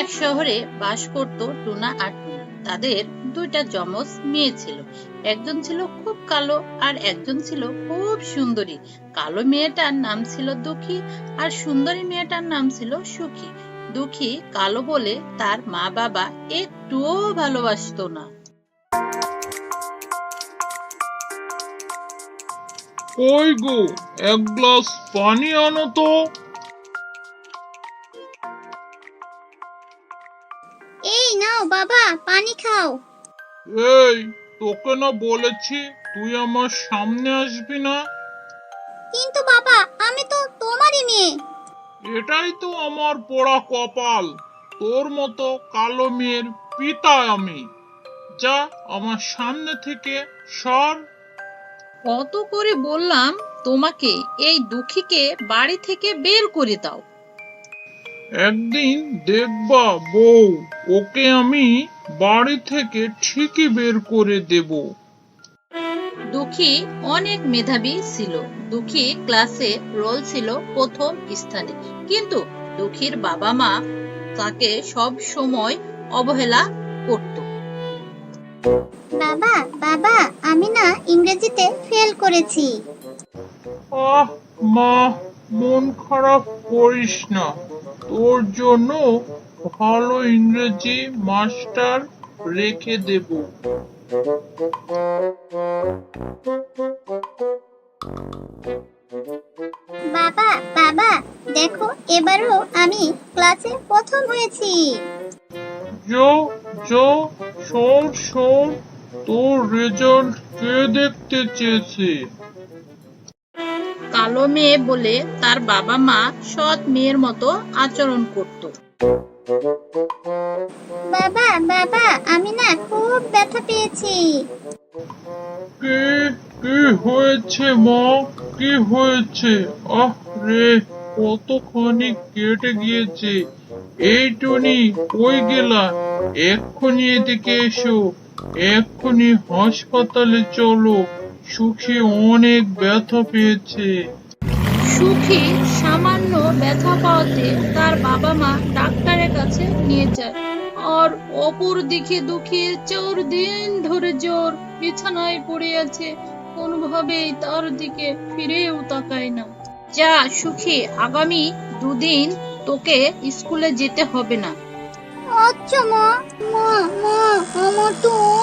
এক শহরে বাস করত টুনা আর তাদের দুইটা যমজ মেয়ে ছিল। একজন ছিল খুব কালো আর একজন ছিল খুব সুন্দরী। কালো মেয়েটার নাম ছিল দুঃখী আর সুন্দরী মেয়েটার নাম ছিল সুখী। দুঃখী কালো বলে তার মা বাবা একটুও ভালোবাসতো না। কই গো, এক গ্লাস পানি আনো তো। বাবা পানি খাও। এই তোকে না বলেছি তুই আমার সামনে আসবি না? কিন্তু বাবা আমি তো তোমারই মেয়ে। এটাই তো আমার পোড়া কপাল। তোর মতো কালো মেয়ের পিতা আমি। যা আমার সামনে থেকে সর। কত করে বললাম তোমাকে এই দুঃখীকে বাড়ি থেকে বের করে দাও। একদিন দেখবা বউ ওকে আমি বাড়ি থেকে ঠিকই বের করে দেব। দুঃখী অনেক মেধাবী ছিল। দুঃখী ক্লাসে রোল ছিল প্রথম স্থানে। কিন্তু দুঃখীর বাবা মা তাকে সব সময় অবহেলা করত। বাবা বাবা আমি না ইংরেজিতে ফেল করেছি। আহ মা মন খারাপ করিস না। তোর জন্য ভালো ইংরেজি মাস্টার রেখে দেব। বাবা বাবা দেখো এবারও আমি ক্লাসে প্রথম হয়েছি। জো জো সর সর তোর রেজাল্ট কে দেখতে চেয়েছে? কালো মেয়ে বলে তার বাবা মা সৎ মেয়ের মতো আচরণ করত। বাবা বাবা আমি না খুব ব্যথা পেয়েছি। কি কি হয়েছে মা? কি হয়েছে? আহ রে কতখানি কেটে গিয়েছে। এই টনি কই গেলা? এক্ষুনি এদিকে এসো। এক্ষুনি হাসপাতালে চলো। সুখী অনেক ব্যথা পেয়েছে। সুখী, সামান্য ব্যথা পাওয়াতে তার বাবা মা ডাক্তারের কাছে নিয়ে যায়। আর অপর দিকে দুঃখী চার দিন ধরে জ্বর বিছানায় পড়ে আছে, কোনোভাবেই তার দিকে ফিরেও তাকায় না। যা সুখী, আগামী দুদিন তোকে স্কুলে যেতে হবে না। আচ্ছা মা মা মা, আমার তো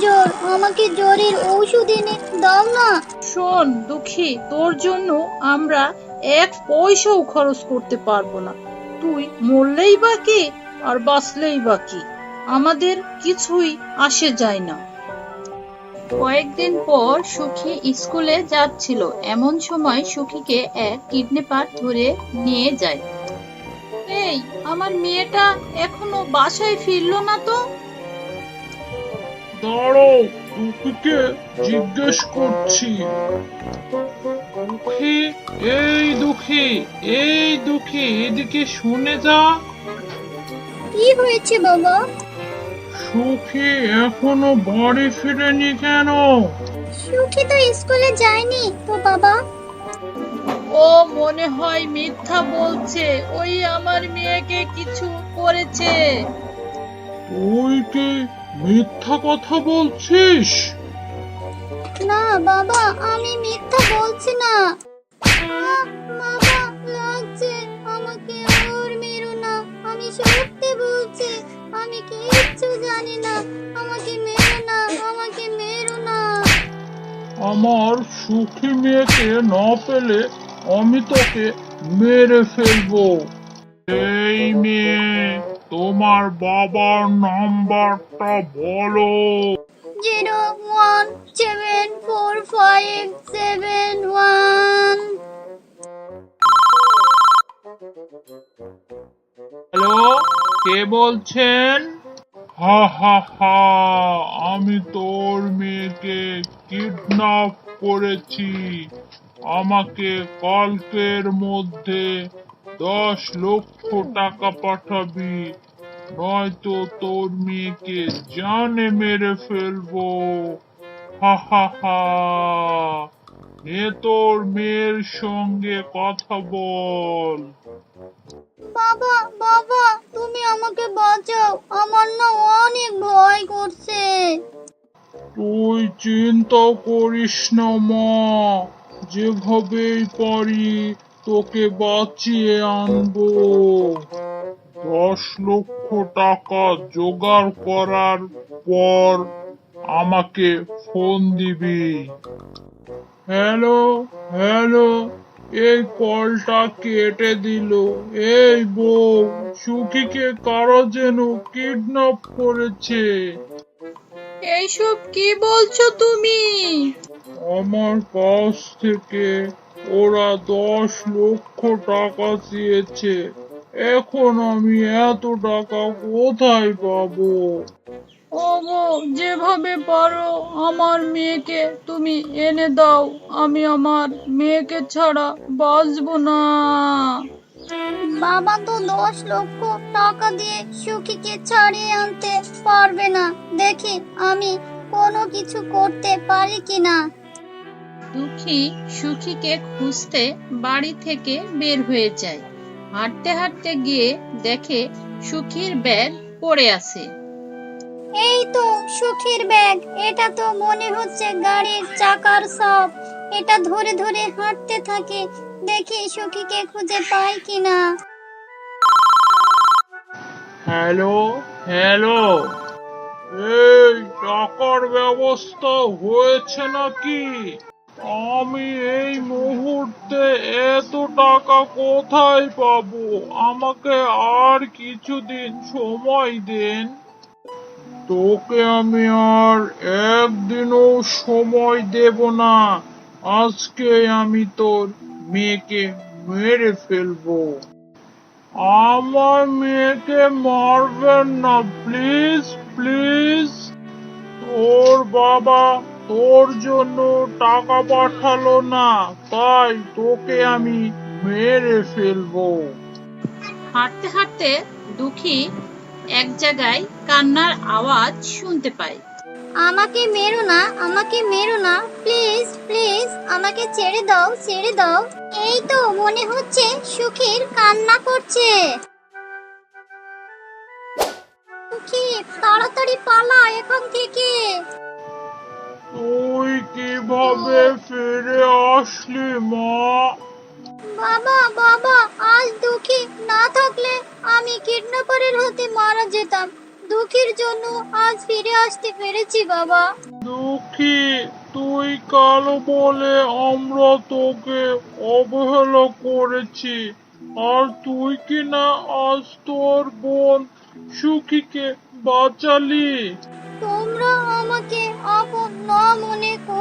জ্বর, আমাকে জ্বরের ঔষধ এনে দাও না। শোন দুঃখী, তোর জন্য আমরা এক পয়সাও খরচ করতে পারব না। তুই মরলেই বাকি আর বাঁচলেই বাকি আমাদের কিছুই আসে যায় না। কয়েকদিন পর সুখী স্কুলে যাচ্ছিল। এমন সময় সুখীকে এক কিডনি কিডন্যাপার ধরে নিয়ে যায়। এই, আমার মেয়েটা এখনও বাসায় ফিরলো না তো? দাঁড়াও দুঃখীকে জিজ্ঞেস করছি। দুঃখী এই দুঃখী এই দুঃখী এদিকে শুনে যা। কি হয়েছে বাবা? সুখী এখনও বাড়ি ফিরেনি কেন? সুখী তো স্কুলে যায়নি তো বাবা? ও মনে হয় মিথ্যা বলছে ওই আমার মেয়েকে কিছু করেছে। তুই কি মিথ্যা কথা বলছিস? না বাবা আমি মিথ্যা বলছি না। আহ, বাবা লাগছে। আমাকে আর মেরো না। আমি সত্যি বলছি আমি কিচ্ছু জানি না। আমাকে মেরো না আমাকে মেরো না। আমার সুখী মেয়েকে না পেলে আমি তোকে মেরে ফেলব। এই মেয়ে। তোমার বাবার নাম্বারটা বলো। Zero one seven four five seven one. Hello কে বলছেন? হা হা হা আমি তোর মেয়েকে কিডন্যাপ করেছি। আমাকে কালকের মধ্যে দশ লক্ষ টাকা পাঠাবি। নয়তো তোর মেয়েকে জানে মেরে ফেলব। হা হা হা। এ তোর মেয়ের সঙ্গে কথা বল। বাবা বাবা তুমি আমাকে বাঁচাও। আমার না অনেক ভয় করছে। তুই চিন্তা করিস না মা। যেভাবেই পারি তোকে বাঁচিয়ে আনব। দশ লক্ষ টাকা জোগাড় করার পর আমাকে ফোন দিবি। হ্যালো হ্যালো এই কলটা কেটে দিল। এই বউ সুখীকে কারও যেন কিডন্যাপ করেছে। এইসব কি বলছো তুমি? আমার কাছ থেকে ওরা দশ লক্ষ টাকা চেয়েছে। এখন আমি এত টাকা কোথায় পাবো? ওগো যেভাবে পারো আমার মেয়েকে তুমি এনে দাও। আমি আমার মেয়েকে ছাড়া বাঁচবো না। বাবা তো দশ লক্ষ টাকা দিয়ে সুখীকে ছাড়িয়ে আনতে পারবে না। দেখি আমি কোনো কিছু করতে পারি কিনা। দুঃখী সুখীকে খুঁজতে বাড়ি থেকে বের হয়ে যায়। হাঁটতে হাঁটতে গিয়ে দেখে সুখীর ব্যাগ পড়ে আছে। এই তো সুখীর ব্যাগ এটা তো মনে হচ্ছে গাড়ির চাকার সব। এটা ধরে ধরে হাঁটতে থাকে দেখি সুখীকে খুঁজে পাই কিনা। Hello hello. এই টাকার ব্যবস্থা হয়েছে নাকি? আমি এই মুহূর্তে এত টাকা কোথায় পাবো? আমাকে আর কিছুদিন সময় দেন। তোকে আমি আর একদিনও সময় দেব না। আজকে আমি তোর মেয়েকে মেরে ফেলব। আমার মেয়েকে মারবেন না, প্লিজ প্লিজ। তোর বাবা তোর জন্য টাকা পাঠালো না তাই তোকে আমি মেরে ফেলব। হাঁটতে হাঁটতে দুঃখী এক জায়গায় কান্নার আওয়াজ শুনতে পায়। আমাকে মেরো না আমাকে মেরো না প্লিজ প্লিজ আমাকে ছেড়ে দাও ছেড়ে দাও। এই তো মনে হচ্ছে সুখীর কান্না করছে। সুখী তাড়াতাড়ি পালা এখান থেকে। কীভাবে ফিরে আসলি মা? বাবা বাবা আজ দুঃখী না থাকলে আমি কিডন্যাপারের হাতে মারা যেতাম। দুঃখীর জন্য আজ ফিরে আসতে পেরেছি বাবা। দুঃখী তুই কালো বলে আমরা তোকে অবহেলা করেছি। আর তুই কি না আজ তোর বোন সুখীকে বাঁচালি? তোমরা আমাকে আপন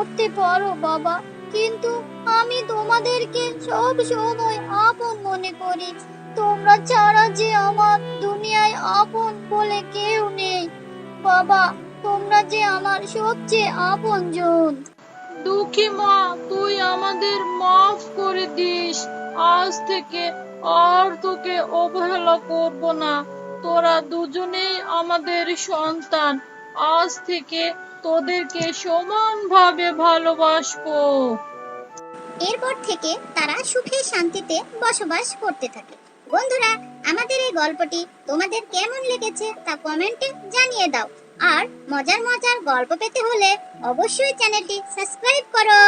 করতে পারো বাবা, কিন্তু আমি তোমাদেরকে সব সময় আপন মনে করি। তোমরা ছাড়া যে আমার দুনিয়ায় আপন বলে কেউ নেই। বাবা, তোমরা যে আমার সবচেয়ে আপন জন দুঃখী মা, তুই আমাদের মাফ করে দিস। আজ থেকে আর তোকে অবহেলা করব না। তোরা দুজনেই আমাদের সন্তান। আজ থেকে তোদেরকে সমানভাবে ভালোবাসবো। এরপর থেকে তারা সুখে শান্তিতে বসবাস করতে থাকে। বন্ধুরা, আমাদের এই গল্পটি তোমাদের কেমন লেগেছে তা কমেন্টে জানিয়ে দাও। আর মজার মজার গল্প পেতে হলে অবশ্যই চ্যানেলটি সাবস্ক্রাইব করো।